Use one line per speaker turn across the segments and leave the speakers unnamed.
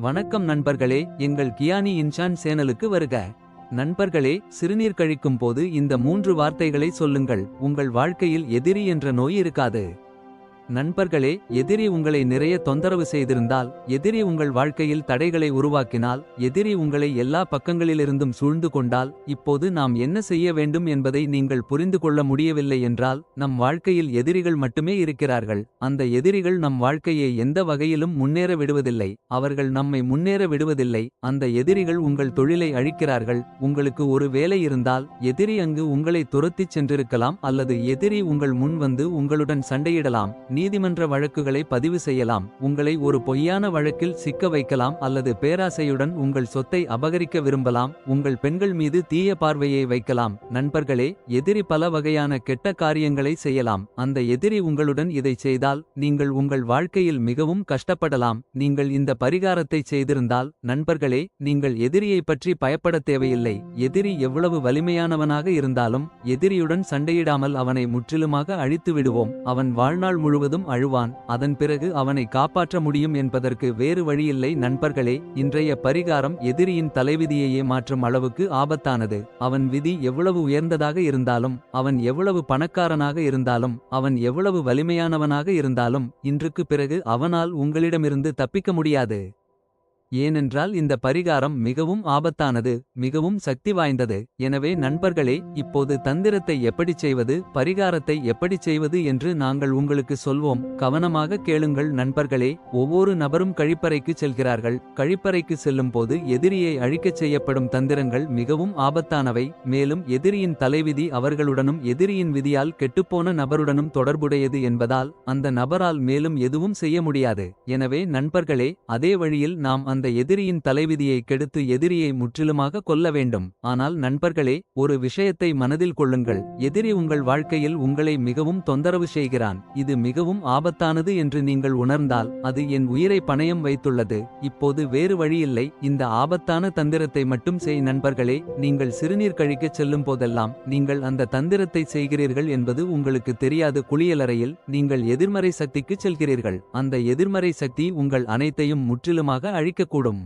வணக்கம் நண்பர்களே எங்கள் கியானி இன்ஷான் சேனலுக்கு வருக. நண்பர்களே சிறுநீர் கழிக்கும் போது இந்த மூன்று வார்த்தைகளை சொல்லுங்கள். உங்கள் வாழ்க்கையில் எதிரி என்ற நோய் இருக்காது. நண்பர்களே எதிரி உங்களை நிறைய தொந்தரவு செய்திருந்தால் எதிரி உங்கள் வாழ்க்கையில் தடைகளை உருவாக்கினால் எதிரி உங்களை எல்லா பக்கங்களிலிருந்தும் சூழ்ந்து கொண்டால் இப்போது நாம் என்ன செய்ய வேண்டும் என்பதை நீங்கள் புரிந்து கொள்ள முடியவில்லை என்றால் நம் வாழ்க்கையில் எதிரிகள் மட்டுமே இருக்கிறார்கள். அந்த எதிரிகள் நம் வாழ்க்கையை எந்த வகையிலும் முன்னேற விடுவதில்லை. அவர்கள் நம்மை முன்னேற விடுவதில்லை. அந்த எதிரிகள் உங்கள் தொழிலை அழிக்கிறார்கள். உங்களுக்கு ஒரு வேலை இருந்தால் எதிரி அங்கு உங்களை துரத்திச் சென்றிருக்கலாம் அல்லது எதிரி உங்கள் முன் வந்து உங்களுடன் சண்டையிடலாம். நீதிமன்ற வழக்குகளை பதிவு செய்யலாம். உங்களை ஒரு பொய்யான வழக்கில் சிக்க வைக்கலாம் அல்லது பேராசையுடன் உங்கள் சொத்தை அபகரிக்க விரும்பலாம். உங்கள் பெண்கள் மீது தீய பார்வையை வைக்கலாம். நண்பர்களே எதிரி பல வகையான கெட்ட காரியங்களை செய்யலாம். அந்த எதிரி உங்களுடன் இதை செய்தால் நீங்கள் உங்கள் வாழ்க்கையில் மிகவும் கஷ்டப்படலாம். நீங்கள் இந்த பரிகாரத்தை செய்திருந்தால் நண்பர்களே நீங்கள் எதிரியை பற்றி பயப்பட தேவையில்லை. எதிரி எவ்வளவு வலிமையானவனாக இருந்தாலும் எதிரியுடன் சண்டையிடாமல் அவனை முற்றிலுமாக அழித்து விடுவோம். அவன் வாழ்நாள் முழுவதும் அழுவான். அதன் பிறகு அவனை காப்பாற்ற முடியும் என்பதற்கு வேறு வழியில்லை. நண்பர்களே இன்றைய பரிகாரம் எதிரியின் தலைவிதியையே மாற்றும் அளவுக்கு ஆபத்தானது. அவன் விதி எவ்வளவு உயர்ந்ததாக இருந்தாலும் அவன் எவ்வளவு பணக்காரனாக இருந்தாலும் அவன் எவ்வளவு வலிமையானவனாக இருந்தாலும் இன்றுக்கு பிறகு அவனால் உங்களிடமிருந்து தப்பிக்க முடியாது. ஏனென்றால் இந்த பரிகாரம் மிகவும் ஆபத்தானது மிகவும் சக்தி வாய்ந்தது. எனவே நண்பர்களே இப்போது தந்திரத்தை எப்படிச் செய்வது பரிகாரத்தை எப்படிச் செய்வது என்று நாங்கள் உங்களுக்கு சொல்வோம். கவனமாக கேளுங்கள் நண்பர்களே ஒவ்வொரு நபரும் கழிப்பறைக்கு செல்கிறார்கள். கழிப்பறைக்கு செல்லும் போது எதிரியை அழிக்கச் செய்யப்படும் தந்திரங்கள் மிகவும் ஆபத்தானவை. மேலும் எதிரியின் தலைவிதி அவர்களுடனும் எதிரியின் விதியால் கெட்டுப்போன நபருடனும் தொடர்புடையது என்பதால் அந்த நபரால் மேலும் எதுவும் செய்ய முடியாது. எனவே நண்பர்களே அதே வழியில் நாம் அந்த எதிரியின் தலைவிதியை கெடுத்து எதிரியை முற்றிலுமாக கொல்ல வேண்டும். ஆனால் நண்பர்களே ஒரு விஷயத்தை மனதில் கொள்ளுங்கள். எதிரி உங்கள் வாழ்க்கையில் உங்களை மிகவும் தொந்தரவு செய்கிறான். இது மிகவும் ஆபத்தானது என்று நீங்கள் உணர்ந்தால் அது என் உயிரை பணயம் வைத்துள்ளது. இப்போது வேறு வழியில்லை. இந்த ஆபத்தான தந்திரத்தை மட்டும் செய் நண்பர்களே. நீங்கள் சிறுநீர் கழிக்கச் செல்லும் போதெல்லாம் நீங்கள் அந்த தந்திரத்தை செய்கிறீர்கள் என்பது உங்களுக்கு தெரியாது. குளியலறையில் நீங்கள் எதிர்மறை சக்திக்கு செல்கிறீர்கள். அந்த எதிர்மறை சக்தி உங்கள் அனைத்தையும் முற்றிலுமாக அழிக்க அழிக்கக்கூடும்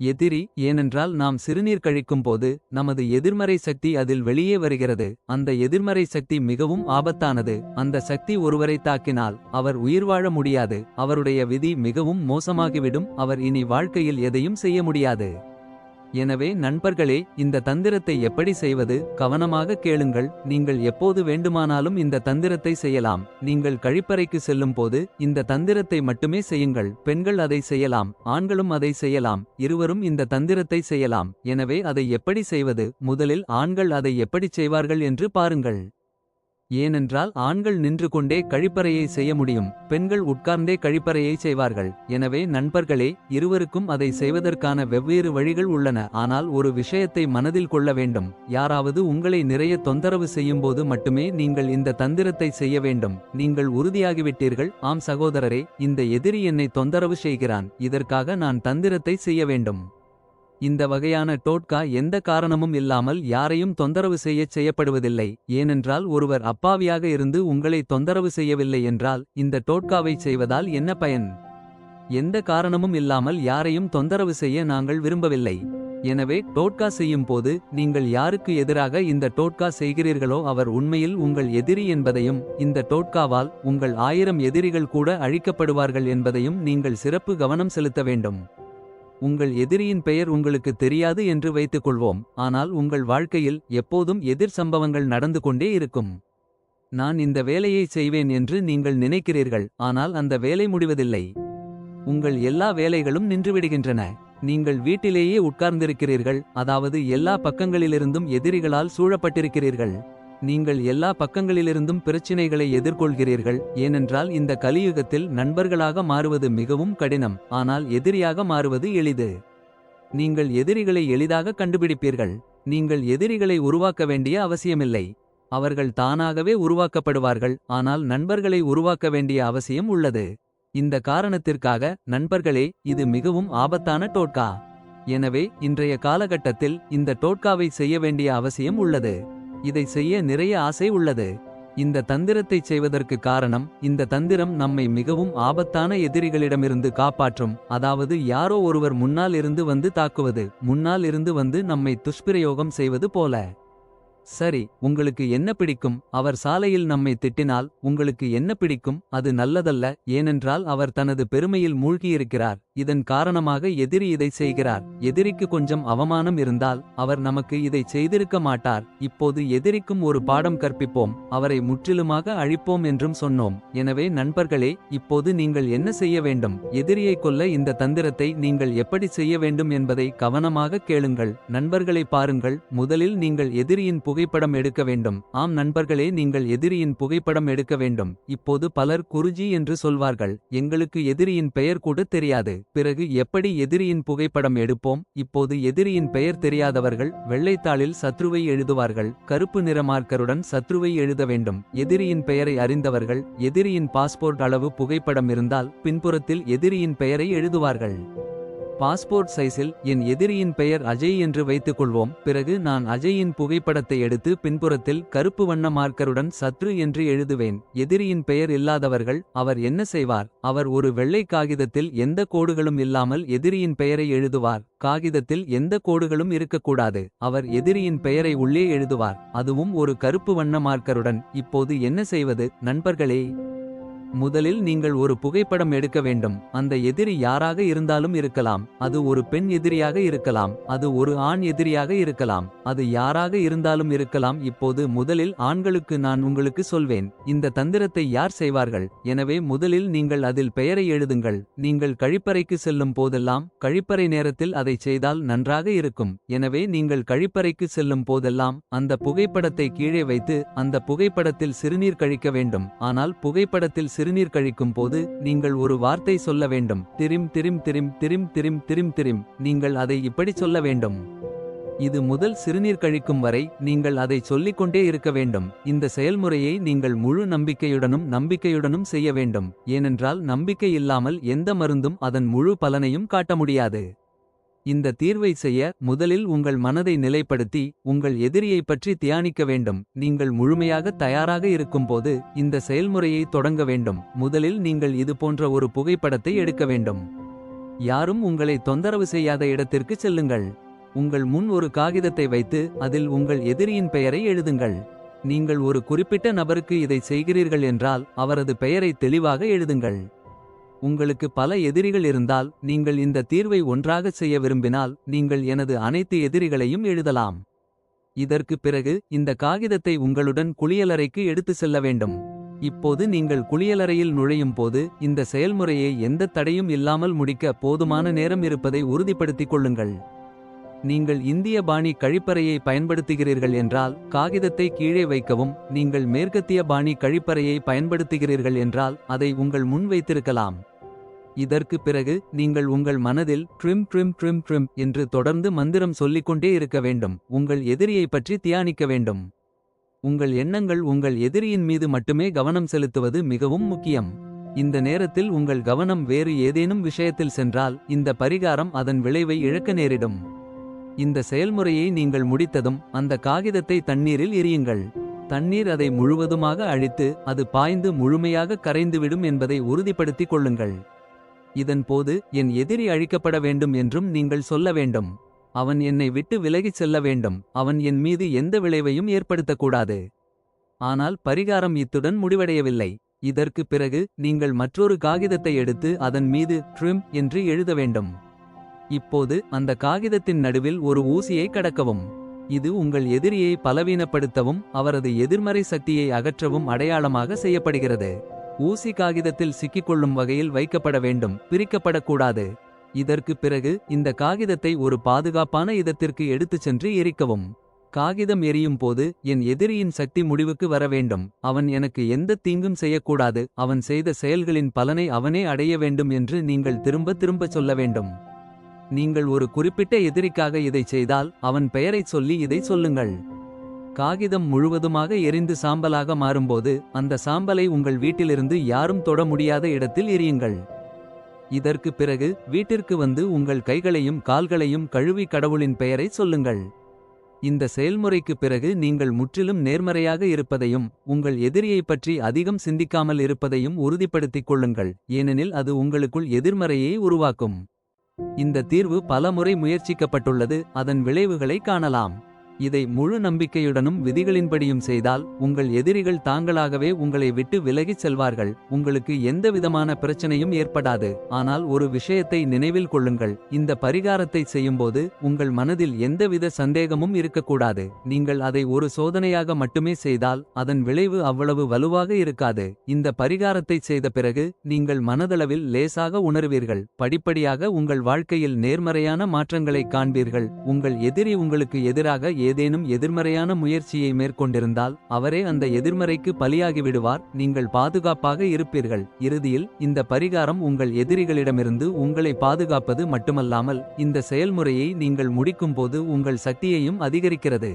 எதிரி ஏனென்றால் நாம் சிறுநீர் கழிக்கும் போது நமது எதிர்மறை சக்தி அதில் வெளியே வருகிறது. அந்த எதிர்மறை சக்தி மிகவும் ஆபத்தானது. அந்த சக்தி ஒருவரை தாக்கினால் அவர் உயிர் வாழ முடியாது. அவருடைய விதி மிகவும் மோசமாகிவிடும். அவர் இனி வாழ்க்கையில் எதையும் செய்ய முடியாது. எனவே நண்பர்களே இந்த தந்திரத்தை எப்படி செய்வது? கவனமாக கேளுங்கள். நீங்கள் எப்போது வேண்டுமானாலும் இந்த தந்திரத்தை செய்யலாம். நீங்கள் கழிப்பறைக்கு செல்லும் போது இந்த தந்திரத்தை மட்டுமே செய்யுங்கள். பெண்கள் அதை செய்யலாம். ஆண்களும் அதை செய்யலாம். இருவரும் இந்த தந்திரத்தை செய்யலாம். எனவே அதை எப்படி செய்வது? முதலில் ஆண்கள் அதை எப்படிச் செய்வார்கள் என்று பாருங்கள். ஏனென்றால் ஆண்கள் நின்று கொண்டே கழிப்பறையை செய்ய முடியும் பெண்கள் உட்கார்ந்தே கழிப்பறையை செய்வார்கள். எனவே நண்பர்களே இருவருக்கும் அதை செய்வதற்கான வெவ்வேறு வழிகள் உள்ளன. ஆனால் ஒரு விஷயத்தை மனதில் கொள்ள வேண்டும். யாராவது உங்களை நிறைய தொந்தரவு செய்யும்போது மட்டுமே நீங்கள் இந்த தந்திரத்தை செய்ய வேண்டும். நீங்கள் உறுதியாகிவிட்டீர்கள். ஆம் சகோதரரே இந்த எதிரி என்னை தொந்தரவு செய்கிறான். இதற்காக நான் தந்திரத்தை செய்ய வேண்டும். இந்த வகையான டோட்கா எந்த காரணமும் இல்லாமல் யாரையும் தொந்தரவு செய்யச் செய்யப்படுவதில்லை. ஏனென்றால் ஒருவர் அப்பாவியாக இருந்து உங்களை தொந்தரவு செய்யவில்லை என்றால் இந்த டோட்காவை செய்வதால் என்ன பயன்? எந்த காரணமும் இல்லாமல் யாரையும் தொந்தரவு செய்ய நாங்கள் விரும்பவில்லை. எனவே டோட்கா செய்யும் போது நீங்கள் யாருக்கு எதிராக இந்த டோட்கா செய்கிறீர்களோ அவர் உண்மையில் உங்கள் எதிரி என்பதையும் இந்த டோட்காவால் உங்கள் ஆயிரம் எதிரிகள் கூட அழிக்கப்படுவார்கள் என்பதையும் நீங்கள் சிறப்பு கவனம் செலுத்த வேண்டும். உங்கள் எதிரியின் பெயர் உங்களுக்கு தெரியாது என்று வைத்துக்கொள்வோம் ஆனால் உங்கள் வாழ்க்கையில் எப்போதும் எதிர் சம்பவங்கள் நடந்து கொண்டே இருக்கும். நான் இந்த வேலையை செய்வேன் என்று நீங்கள் நினைக்கிறீர்கள் ஆனால் அந்த வேலை முடிவதில்லை. உங்கள் எல்லா வேலைகளும் நின்றுவிடுகின்றன. நீங்கள் வீட்டிலேயே உட்கார்ந்திருக்கிறீர்கள் அதாவது எல்லா பக்கங்களிலிருந்தும் எதிரிகளால் சூழப்பட்டிருக்கிறீர்கள். நீங்கள் எல்லா பக்கங்களிலிருந்தும் பிரச்சினைகளை எதிர்கொள்கிறீர்கள் ஏனென்றால் இந்த கலியுகத்தில் நண்பர்களாக மாறுவது மிகவும் கடினம் ஆனால் எதிரியாக மாறுவது எளிது. நீங்கள் எதிரிகளை எளிதாக கண்டுபிடிப்பீர்கள் நீங்கள் எதிரிகளை உருவாக்க வேண்டிய அவசியமில்லை. அவர்கள் தானாகவே உருவாக்கப்படுவார்கள் ஆனால் நண்பர்களை உருவாக்க வேண்டிய அவசியம் உள்ளது. இந்த காரணத்திற்காக நண்பர்களே இது மிகவும் ஆபத்தான டோட்கா. எனவே இன்றைய காலகட்டத்தில் இந்த டோட்காவை செய்ய வேண்டிய அவசியம் உள்ளது. இதை செய்ய நிறைய ஆசை உள்ளது. இந்த தந்திரத்தைச் செய்வதற்கு காரணம் இந்த தந்திரம் நம்மை மிகவும் ஆபத்தான எதிரிகளிடமிருந்து காப்பாற்றும். அதாவது யாரோ ஒருவர் முன்னால் இருந்து வந்து தாக்குவது முன்னால் இருந்து வந்து நம்மை துஷ்பிரயோகம் செய்வது போல. சரி உங்களுக்கு என்ன பிடிக்கும்? அவர் சாலையில் நம்மை திட்டினால் உங்களுக்கு என்ன பிடிக்கும்? அது நல்லதல்ல ஏனென்றால் அவர் தனது பெருமையில் மூழ்கியிருக்கிறார். இதன் காரணமாக எதிரி இதை செய்கிறார். எதிரிக்கு கொஞ்சம் அவமானம் இருந்தால் அவர் நமக்கு இதை செய்திருக்க மாட்டார். இப்போது எதிரிக்கும் ஒரு பாடம் கற்பிப்போம். அவரை முற்றிலுமாக அழிப்போம் என்றும் சொன்னோம். எனவே நண்பர்களே இப்போது நீங்கள் என்ன செய்ய வேண்டும்? எதிரியை கொல்ல இந்த தந்திரத்தை நீங்கள் எப்படி செய்ய வேண்டும் என்பதை கவனமாக கேளுங்கள். நண்பர்களை பாருங்கள். முதலில் நீங்கள் எதிரியின் புகைப்படம் எடுக்க வேண்டும். ஆம் நண்பர்களே நீங்கள் எதிரியின் புகைப்படம் எடுக்க வேண்டும். இப்போது பலர் குருஜி என்று சொல்வார்கள். எங்களுக்கு எதிரியின் பெயர் கூட தெரியாது. பிறகு எப்படி எதிரியின் புகைப்படம் எடுப்போம்? இப்போது எதிரியின் பெயர் தெரியாதவர்கள் வெள்ளைத்தாளில் சத்ருவை எழுதுவார்கள். கருப்பு நிற மார்க்கருடன் சத்ருவை எழுத வேண்டும். எதிரியின் பெயரை அறிந்தவர்கள் எதிரியின் பாஸ்போர்ட் அளவு புகைப்படம் இருந்தால் பின்புறத்தில் எதிரியின் பெயரை எழுதுவார்கள். பாஸ்போர்ட் சைஸில் என் எதிரியின் பெயர் அஜய் என்று வைத்துக்கொள்வோம். பிறகு நான் அஜயின் புகைப்படத்தை எடுத்து பின்புறத்தில் கருப்பு வண்ண மார்க்கருடன் சத்ரு என்று எழுதுவேன். எதிரியின் பெயர் இல்லாதவர்கள் அவர் என்ன செய்வார்? அவர் ஒரு வெள்ளை காகிதத்தில் எந்த கோடுகளும் இல்லாமல் எதிரியின் பெயரை எழுதுவார். காகிதத்தில் எந்த கோடுகளும் இருக்கக்கூடாது. அவர் எதிரியின் பெயரை உள்ளே எழுதுவார். அதுவும் ஒரு கருப்பு வண்ண மார்க்கருடன். இப்போது என்ன செய்வது நண்பர்களே? முதலில் நீங்கள் ஒரு புகைப்படம் எடுக்க வேண்டும். அந்த எதிரி யாராக இருந்தாலும் இருக்கலாம். அது ஒரு பெண் எதிரியாக இருக்கலாம். அது ஒரு ஆண் எதிரியாக இருக்கலாம். அது யாராக இருந்தாலும் இருக்கலாம். இப்போது முதலில் ஆண்களுக்கு நான் உங்களுக்கு சொல்வேன். இந்த தந்திரத்தை யார் செய்வார்கள்? எனவே முதலில் நீங்கள் அதில் பெயரை எழுதுங்கள். நீங்கள் கழிப்பறைக்கு செல்லும் போதெல்லாம் கழிப்பறை நேரத்தில் அதை செய்தால் நன்றாக இருக்கும். எனவே நீங்கள் கழிப்பறைக்கு செல்லும் போதெல்லாம் அந்த புகைப்படத்தை கீழே வைத்து அந்த புகைப்படத்தில் சிறுநீர் கழிக்க வேண்டும். ஆனால் புகைப்படத்தில் சிறு சிறுநீர் கழிக்கும் போது நீங்கள் ஒரு வார்த்தை சொல்ல வேண்டும். திரிம் திரிம் திரிம் திரிம் திரிம் திரிம் திரிம். நீங்கள் அதை இப்படி சொல்ல வேண்டும். இது முதல் சிறுநீர் கழிக்கும் வரை நீங்கள் அதை சொல்லிக்கொண்டே இருக்க வேண்டும். இந்த செயல்முறையை நீங்கள் முழு நம்பிக்கையுடனும் நம்பிக்கையுடனும் செய்ய வேண்டும். ஏனென்றால் நம்பிக்கை இல்லாமல் எந்த மருந்தும் அதன் முழு பலனையும் காட்ட முடியாது. இந்த தீர்வை செய்ய முதலில் உங்கள் மனதை நிலைப்படுத்தி உங்கள் எதிரியைப் பற்றி தியானிக்க வேண்டும். நீங்கள் முழுமையாக தயாராக இருக்கும்போது இந்த செயல்முறையை தொடங்க வேண்டும். முதலில் நீங்கள் இது போன்ற ஒரு புகைப்படத்தை எடுக்க வேண்டும். யாரும் உங்களை தொந்தரவு செய்யாத இடத்திற்கு செல்லுங்கள். உங்கள் முன் ஒரு காகிதத்தை வைத்து அதில் உங்கள் எதிரியின் பெயரை எழுதுங்கள். நீங்கள் ஒரு குறிப்பிட்ட நபருக்கு இதை செய்கிறீர்கள் என்றால் அவரது பெயரை தெளிவாக எழுதுங்கள். உங்களுக்கு பல எதிரிகள் இருந்தால் நீங்கள் இந்த தீர்வை ஒன்றாகச் செய்ய விரும்பினால் நீங்கள் எனது அனைத்து எதிரிகளையும் எழுதலாம். இதற்கு பிறகு இந்த காகிதத்தை உங்களுடன் குளியலறைக்கு எடுத்து செல்ல வேண்டும். இப்போது நீங்கள் குளியலறையில் நுழையும் போது இந்த செயல்முறையை எந்த தடையும் இல்லாமல் முடிக்க போதுமான நேரம் இருப்பதை உறுதிப்படுத்திக் கொள்ளுங்கள். நீங்கள் இந்திய பாணி கழிப்பறையை பயன்படுத்துகிறீர்கள் என்றால் காகிதத்தை கீழே வைக்கவும் நீங்கள் மேற்கத்திய பாணி கழிப்பறையை பயன்படுத்துகிறீர்கள் என்றால் அதை உங்கள் முன் வைத்திருக்கலாம். இதற்கு பிறகு நீங்கள் உங்கள் மனதில் ட்ரிம் ட்ரிம் ட்ரிம் ட்ரிம் என்று தொடர்ந்து மந்திரம் சொல்லிக்கொண்டே இருக்க வேண்டும். உங்கள் எதிரியைப் பற்றி தியானிக்க வேண்டும். உங்கள் எண்ணங்கள் உங்கள் எதிரியின் மீது மட்டுமே கவனம் செலுத்துவது மிகவும் முக்கியம். இந்த நேரத்தில் உங்கள் கவனம் வேறு ஏதேனும் விஷயத்தில் சென்றால் இந்த பரிகாரம் அதன் விளைவை இழக்க நேரிடும். இந்த செயல்முறையை நீங்கள் முடித்ததும் அந்த காகிதத்தை தண்ணீரில் எரியுங்கள். தண்ணீர் அதை முழுவதுமாக அழித்து அது பாய்ந்து முழுமையாக கரைந்துவிடும் என்பதை உறுதிப்படுத்திக் கொள்ளுங்கள். இதன் போது என் எதிரி அழிக்கப்பட வேண்டும் என்றும் நீங்கள் சொல்ல வேண்டும். அவன் என்னை விட்டு விலகிச் செல்ல வேண்டும். அவன் என் மீது எந்த விளைவையும் ஏற்படுத்தக்கூடாது. ஆனால் பரிகாரம் இத்துடன் முடிவடையவில்லை. இதற்கு பிறகு நீங்கள் மற்றொரு காகிதத்தை எடுத்து அதன் மீது ட்ரிம் என்று எழுத வேண்டும். இப்போது அந்த காகிதத்தின் நடுவில் ஒரு ஊசியை கடக்கவும். இது உங்கள் எதிரியை பலவீனப்படுத்தவும் அவரது எதிர்மறை சக்தியை அகற்றவும் அடையாளமாக செய்யப்படுகிறது. ஊசி காகிதத்தில் சிக்கிக்கொள்ளும் வகையில் வைக்கப்பட வேண்டும் பிரிக்கப்படக்கூடாது. இதற்கு பிறகு இந்த காகிதத்தை ஒரு பாதுகாப்பான இடத்திற்கு எடுத்துச் சென்று எரிக்கவும். காகிதம் எரியும் போது என் எதிரியின் சக்தி முடிவுக்கு வர வேண்டும். அவன் எனக்கு எந்த தீங்கும் செய்யக்கூடாது. அவன் செய்த செயல்களின் பலனை அவனே அடைய வேண்டும் என்று நீங்கள் திரும்ப திரும்ப சொல்ல வேண்டும். நீங்கள் ஒரு குறிப்பிட்ட எதிரிக்காக இதை செய்தால் அவன் பெயரைச் சொல்லி இதை சொல்லுங்கள். காகிதம் முழுவதுமாக எரிந்து சாம்பலாக மாறும்போது அந்த சாம்பலை உங்கள் வீட்டிலிருந்து யாரும் தொட முடியாத இடத்தில் எரியுங்கள். இதற்கு பிறகு வீட்டிற்கு வந்து உங்கள் கைகளையும் கால்களையும் கழுவி கடவுளின் பெயரை சொல்லுங்கள். இந்த செயல்முறைக்குப் பிறகு நீங்கள் முற்றிலும் நேர்மறையாக இருப்பதையும் உங்கள் எதிரியைப் பற்றி அதிகம் சிந்திக்காமல் இருப்பதையும் உறுதிப்படுத்திக் கொள்ளுங்கள் ஏனெனில் அது உங்களுக்குள் எதிர்மறையை உருவாக்கும். இந்த தீர்வு பல முறை முயற்சிக்கப்பட்டுள்ளது அதன் விளைவுகளை காணலாம். இதை முழு நம்பிக்கையுடனும் விதிகளின்படியும் செய்தால் உங்கள் எதிரிகள் தாங்களாகவே உங்களை விட்டு விலகிச் செல்வார்கள். உங்களுக்கு எந்தவிதமான பிரச்சனையும் ஏற்படாது. ஆனால் ஒரு விஷயத்தை நினைவில் கொள்ளுங்கள். இந்த பரிகாரத்தை செய்யும்போது உங்கள் மனதில் எந்தவித சந்தேகமும் இருக்கக்கூடாது. நீங்கள் அதை ஒரு சோதனையாக மட்டுமே செய்தால் அதன் விளைவு அவ்வளவு வலுவாக இருக்காது. இந்த பரிகாரத்தை செய்த பிறகு நீங்கள் மனதளவில் லேசாக உணர்வீர்கள். படிப்படியாக உங்கள் வாழ்க்கையில் நேர்மறையான மாற்றங்களைக் காண்பீர்கள். உங்கள் எதிரி உங்களுக்கு எதிராக ஏதேனும் எதிர்மறையான முயற்சியை மேற்கொண்டிருந்தால் அவரே அந்த எதிர்மறைக்கு பலியாகிவிடுவார். நீங்கள் பாதுகாப்பாக இருப்பீர்கள். இறுதியில் இந்த பரிகாரம் உங்கள் எதிரிகளிடமிருந்து உங்களை பாதுகாப்பது மட்டுமல்லாமல் இந்த செயல்முறையை நீங்கள் முடிக்கும்போது உங்கள் சக்தியையும் அதிகரிக்கிறது.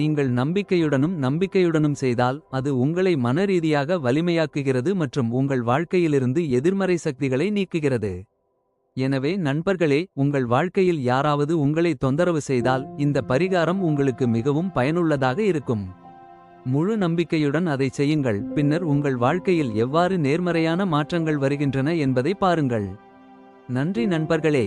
நீங்கள் நம்பிக்கையுடனும் நம்பிக்கையுடனும் செய்தால் அது உங்களை மனரீதியாக வலிமையாக்குகிறது மற்றும் உங்கள் வாழ்க்கையிலிருந்து எதிர்மறை சக்திகளை நீக்குகிறது. எனவே நண்பர்களே உங்கள் வாழ்க்கையில் யாராவது உங்களை தொந்தரவு செய்தால் இந்த பரிகாரம் உங்களுக்கு மிகவும் பயனுள்ளதாக இருக்கும். முழு நம்பிக்கையுடன் அதை செய்யுங்கள் பின்னர் உங்கள் வாழ்க்கையில் எவ்வாறு நேர்மறையான மாற்றங்கள் வருகின்றன என்பதை பாருங்கள். நன்றி நண்பர்களே!